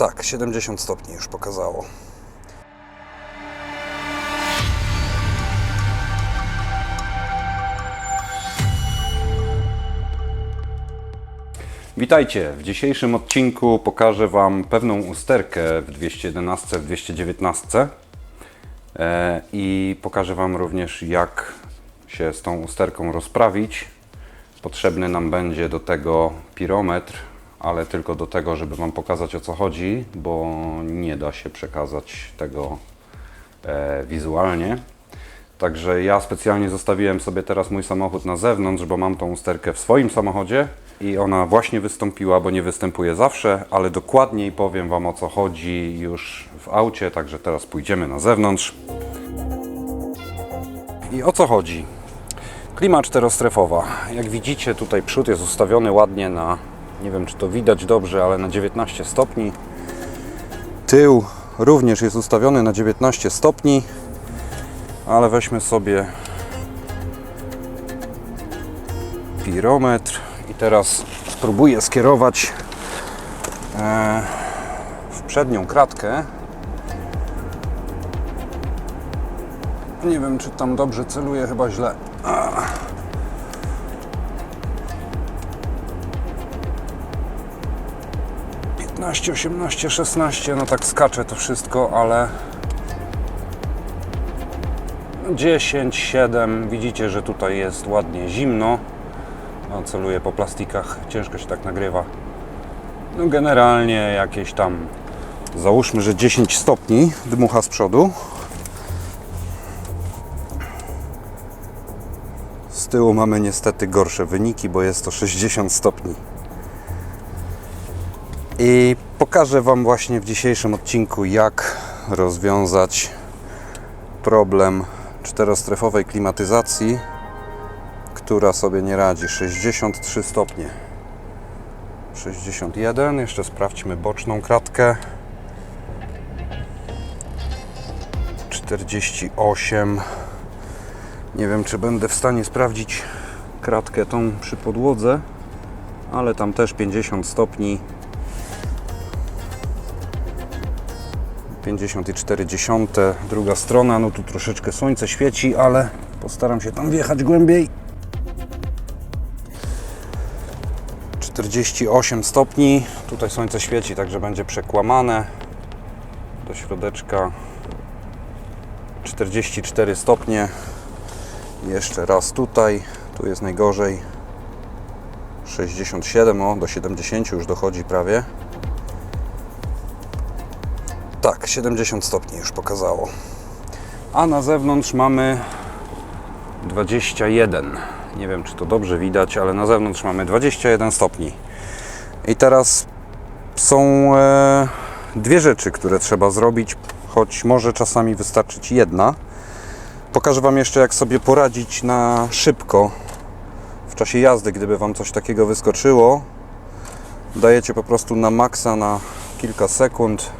Tak, 70 stopni już pokazało. Witajcie! W dzisiejszym odcinku pokażę Wam pewną usterkę w 211, w 219 e, i pokażę Wam również jak się z tą usterką rozprawić. Potrzebny nam będzie do tego pirometr, ale tylko do tego, żeby Wam pokazać o co chodzi, bo nie da się przekazać tego e, wizualnie. Także ja specjalnie zostawiłem sobie teraz mój samochód na zewnątrz, bo mam tą usterkę w swoim samochodzie i ona właśnie wystąpiła, bo nie występuje zawsze, ale dokładniej powiem Wam o co chodzi już w aucie, także teraz pójdziemy na zewnątrz. I o co chodzi? Klima czterostrefowa. Jak widzicie, tutaj przód jest ustawiony ładnie na, nie wiem czy to widać dobrze, ale na 19 stopni. Tył również jest ustawiony na 19 stopni, ale weźmy sobie pirometr i teraz spróbuję skierować e, w przednią kratkę. Nie wiem, czy tam dobrze celuję, chyba źle. A. Piętnaście, osiemnaście, szesnaście, no tak skacze to wszystko, ale 10, 7, widzicie, że tutaj jest ładnie zimno. No, celuję po plastikach, ciężko się tak nagrywa. No generalnie jakieś tam, załóżmy, że 10 stopni dmucha z przodu. Z tyłu mamy niestety gorsze wyniki, bo jest to 60 stopni. I pokażę Wam właśnie w dzisiejszym odcinku, jak rozwiązać problem czterostrefowej klimatyzacji, która sobie nie radzi. 63 stopnie. 61. Jeszcze sprawdźmy boczną kratkę. 48. Nie wiem, czy będę w stanie sprawdzić kratkę tą przy podłodze, ale tam też 50 stopni. 54,10, druga strona, no tu troszeczkę słońce świeci, ale postaram się tam wjechać głębiej. 48 stopni, tutaj słońce świeci, także będzie przekłamane. Do środeczka 44 stopnie. Jeszcze raz tutaj, tu jest najgorzej. 67, o do 70 już dochodzi prawie tak, 70 stopni już pokazało. A na zewnątrz mamy 21. Nie wiem, czy to dobrze widać, ale na zewnątrz mamy 21 stopni. I teraz są e, dwie rzeczy, które trzeba zrobić, choć może czasami wystarczyć jedna. Pokażę Wam jeszcze, jak sobie poradzić na szybko w czasie jazdy, gdyby Wam coś takiego wyskoczyło. Dajecie po prostu na maksa na kilka sekund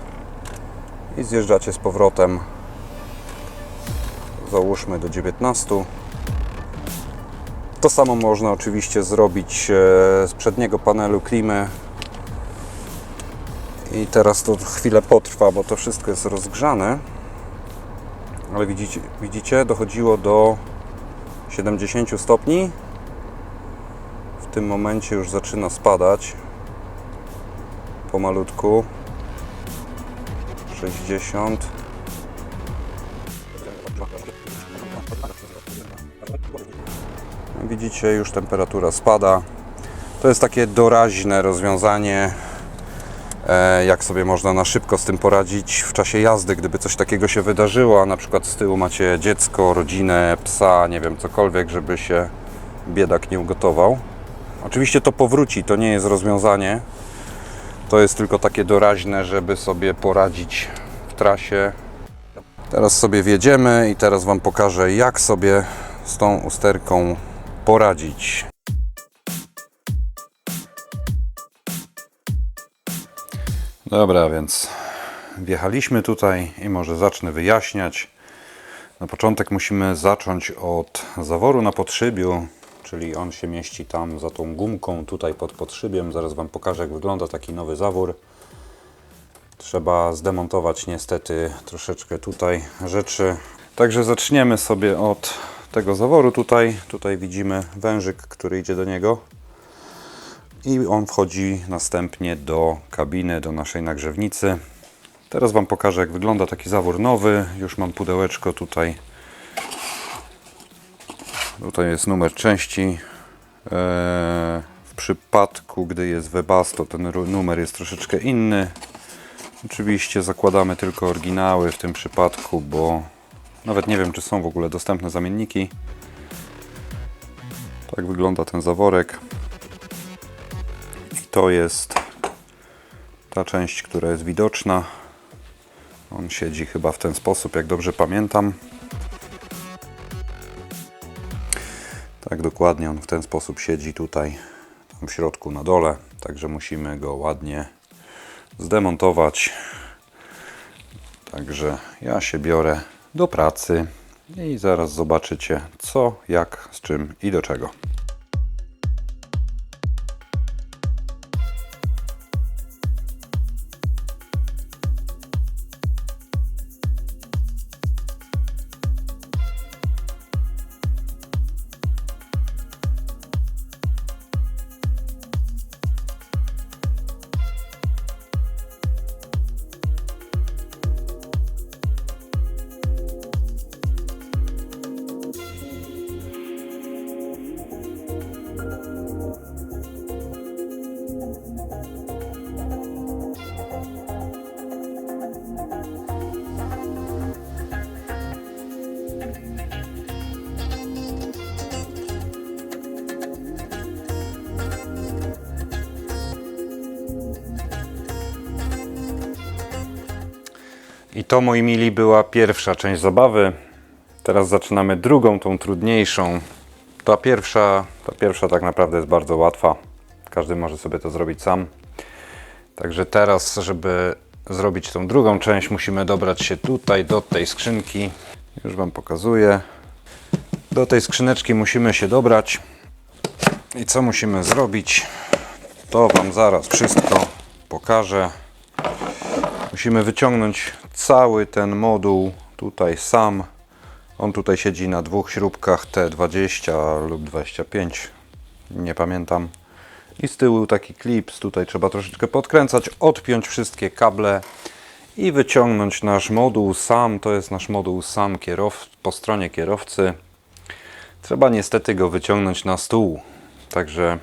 i zjeżdżacie z powrotem. Załóżmy do 19 to samo można oczywiście zrobić e, z przedniego panelu klimy. I teraz to chwilę potrwa, bo to wszystko jest rozgrzane. Ale widzicie, widzicie dochodziło do 70 stopni. W tym momencie już zaczyna spadać. Pomalutku 60. Widzicie, już temperatura spada. To jest takie doraźne rozwiązanie, e, jak sobie można na szybko z tym poradzić w czasie jazdy, gdyby coś takiego się wydarzyło, a na przykład z tyłu macie dziecko, rodzinę, psa, nie wiem, cokolwiek, żeby się biedak nie ugotował. Oczywiście to powróci, to nie jest rozwiązanie. To jest tylko takie doraźne, żeby sobie poradzić w trasie. Teraz sobie wjedziemy i teraz Wam pokażę, jak sobie z tą usterką poradzić. Dobra, więc wjechaliśmy tutaj i może zacznę wyjaśniać. Na początek musimy zacząć od zaworu na podszybiu, czyli on się mieści tam za tą gumką tutaj pod podszybiem. Zaraz Wam pokażę jak wygląda taki nowy zawór. Trzeba zdemontować niestety troszeczkę tutaj rzeczy. Także zaczniemy sobie od tego zaworu tutaj. Tutaj widzimy wężyk, który idzie do niego. I on wchodzi następnie do kabiny, do naszej nagrzewnicy. Teraz Wam pokażę, jak wygląda taki zawór nowy. Już mam pudełeczko tutaj. Tutaj jest numer części. Eee, W przypadku, gdy jest Webasto, ten ru- numer jest troszeczkę inny. Oczywiście zakładamy tylko oryginały w tym przypadku, bo nawet nie wiem, czy są w ogóle dostępne zamienniki. Tak wygląda ten zaworek. I to jest ta część, która jest widoczna. On siedzi chyba w ten sposób, jak dobrze pamiętam. Tak, dokładnie, on w ten sposób siedzi tutaj tam w środku na dole. Także musimy go ładnie zdemontować. Także ja się biorę do pracy i zaraz zobaczycie co, jak, z czym i do czego. To, moi mili, była pierwsza część zabawy. Teraz zaczynamy drugą, tą trudniejszą. Ta pierwsza, ta pierwsza tak naprawdę jest bardzo łatwa. Każdy może sobie to zrobić sam. Także teraz, żeby zrobić tą drugą część, musimy dobrać się tutaj do tej skrzynki. Już Wam pokazuję. Do tej skrzyneczki musimy się dobrać. I co musimy zrobić? To Wam zaraz wszystko pokażę. Musimy wyciągnąć cały ten moduł tutaj sam. On tutaj siedzi na dwóch śrubkach T20 lub 25, nie pamiętam. I z tyłu taki klips, tutaj trzeba troszeczkę podkręcać, odpiąć wszystkie kable i wyciągnąć nasz moduł sam. To jest nasz moduł sam kierow po stronie kierowcy. Trzeba niestety go wyciągnąć na stół. Także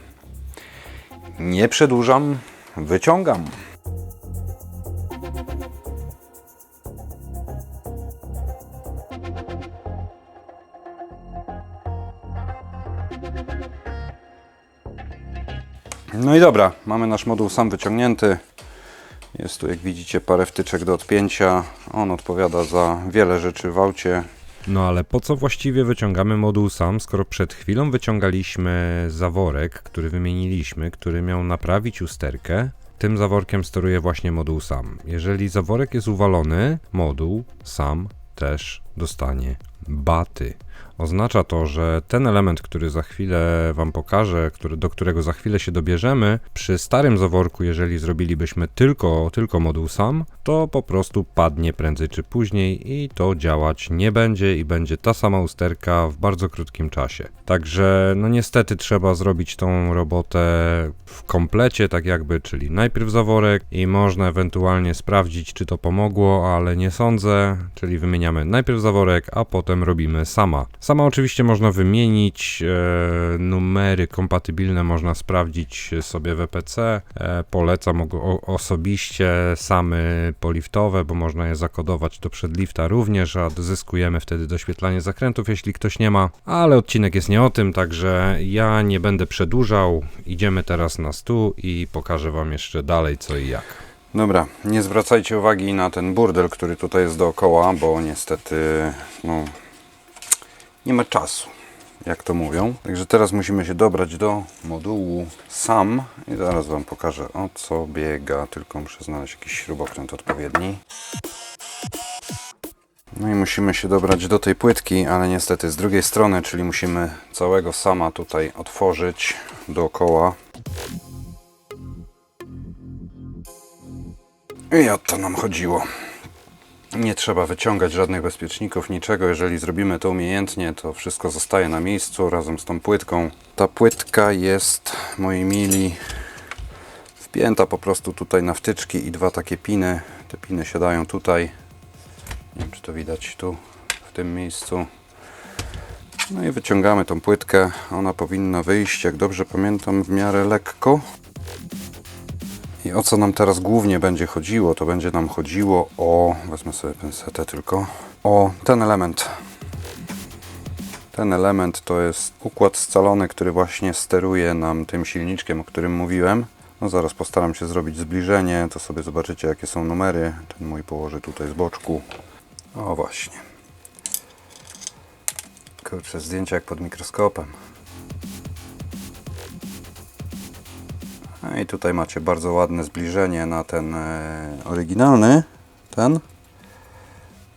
nie przedłużam, wyciągam. No i dobra, mamy nasz moduł sam wyciągnięty. Jest tu, jak widzicie, parę wtyczek do odpięcia. On odpowiada za wiele rzeczy w aucie. No ale po co właściwie wyciągamy moduł sam, skoro przed chwilą wyciągaliśmy zaworek, który wymieniliśmy, który miał naprawić usterkę? Tym zaworkiem steruje właśnie moduł sam. Jeżeli zaworek jest uwalony, moduł sam też dostanie baty. Oznacza to, że ten element, który za chwilę Wam pokażę, który, do którego za chwilę się dobierzemy, przy starym zaworku, jeżeli zrobilibyśmy tylko, tylko moduł sam, to po prostu padnie prędzej czy później i to działać nie będzie i będzie ta sama usterka w bardzo krótkim czasie. Także no niestety trzeba zrobić tą robotę w komplecie, tak jakby, czyli najpierw zaworek i można ewentualnie sprawdzić, czy to pomogło, ale nie sądzę, czyli wymieniamy najpierw zaworek, a potem robimy sama. Sama oczywiście można wymienić, e, numery kompatybilne można sprawdzić sobie w EPC. E, polecam o, osobiście samy poliftowe, bo można je zakodować do przedlifta również, a zyskujemy wtedy doświetlanie zakrętów, jeśli ktoś nie ma. Ale odcinek jest nie o tym, także ja nie będę przedłużał. Idziemy teraz na stół i pokażę Wam jeszcze dalej co i jak. Dobra, nie zwracajcie uwagi na ten burdel, który tutaj jest dookoła, bo niestety no, nie ma czasu, jak to mówią. Także teraz musimy się dobrać do modułu sam i zaraz Wam pokażę o co biega, tylko muszę znaleźć jakiś śrubokręt odpowiedni. No i musimy się dobrać do tej płytki, ale niestety z drugiej strony, czyli musimy całego sama tutaj otworzyć dookoła. I o to nam chodziło. Nie trzeba wyciągać żadnych bezpieczników, niczego. Jeżeli zrobimy to umiejętnie, to wszystko zostaje na miejscu razem z tą płytką. Ta płytka jest, moi mili, wpięta po prostu tutaj na wtyczki i dwa takie piny. Te piny siadają tutaj. Nie wiem, czy to widać tu, w tym miejscu. No i wyciągamy tą płytkę. Ona powinna wyjść, jak dobrze pamiętam, w miarę lekko. I o co nam teraz głównie będzie chodziło? To będzie nam chodziło o, wezmę sobie pensetę tylko, o ten element. Ten element to jest układ scalony, który właśnie steruje nam tym silniczkiem, o którym mówiłem. No zaraz postaram się zrobić zbliżenie, to sobie zobaczycie jakie są numery. Ten mój położę tutaj z boczku. O właśnie. Kurczę, zdjęcia jak pod mikroskopem. No i tutaj macie bardzo ładne zbliżenie na ten e, oryginalny, ten.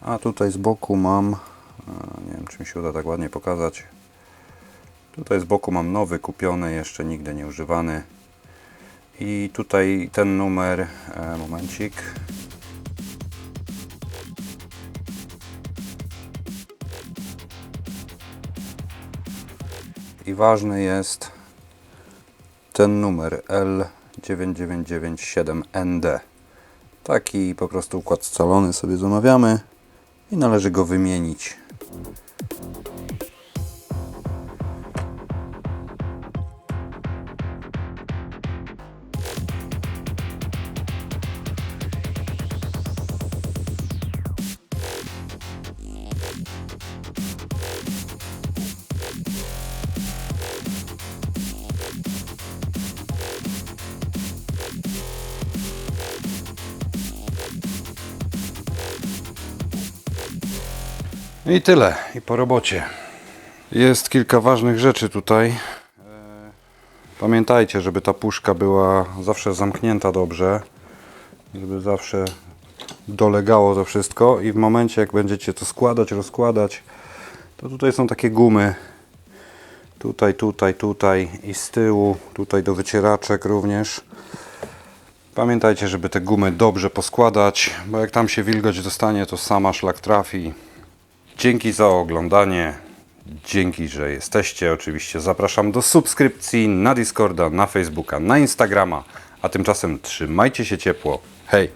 A tutaj z boku mam, e, nie wiem czy mi się uda tak ładnie pokazać. Tutaj z boku mam nowy, kupiony, jeszcze nigdy nie używany. I tutaj ten numer, e, momencik. I ważny jest ten numer L9997ND. Taki po prostu układ scalony sobie zamawiamy i należy go wymienić. I tyle, i po robocie. Jest kilka ważnych rzeczy tutaj. E, Pamiętajcie, żeby ta puszka była zawsze zamknięta dobrze, żeby zawsze dolegało to wszystko i w momencie jak będziecie to składać, rozkładać, to tutaj są takie gumy. Tutaj, tutaj, tutaj i z tyłu, tutaj do wycieraczek również. Pamiętajcie, żeby te gumy dobrze poskładać, bo jak tam się wilgoć dostanie, to sama szlak trafi. Dzięki za oglądanie. Dzięki, że jesteście. Oczywiście zapraszam do subskrypcji na Discorda, na Facebooka, na Instagrama. A tymczasem trzymajcie się ciepło. Hej!